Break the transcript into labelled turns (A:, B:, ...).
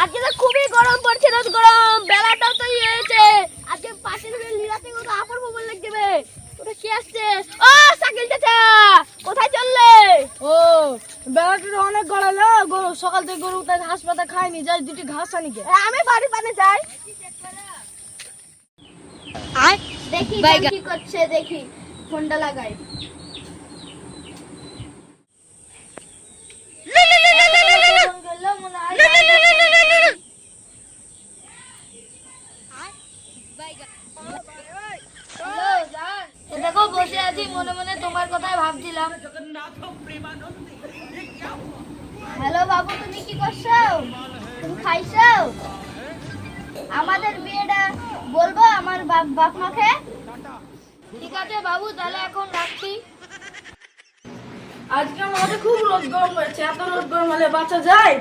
A: আজকে তো খুবই গরম পড়ছে রোদ গরম। বেলাটাও তো ইয়ে হয়েছে। আজকে পাশে ধরে লিরাতে কত আপর মোবাইল লাগবে ওটা কি আসছে? ও সাইকেল চাচা! কোথায় চললে?
B: ও বেলাটা অনেক গড়ালো গরু সকাল থেকে গরু তাই ঘাস পাতা খায়নি যাই দুটি ঘাস আনি গে।
A: আমি বাড়ি পানে যাই।
B: আয়।
A: দেখি। কি করছে দেখি। ফোনটা লাগাই। দেখো, বসে আছি, মনে মনে তোমার কথাই ভাবছিলাম। হ্যালো বাবু, তুমি কি করছ? তুমি খাইছো? আমাদের বিয়েটা বলব আমার বাপ মাকে? ঠিক আছে বাবু, তাহলে এখন রাখছি।
B: আজকে আমাদের খুব রোদ গরম হয়েছে, এত রোদ গরম হলে বাঁচা যায়?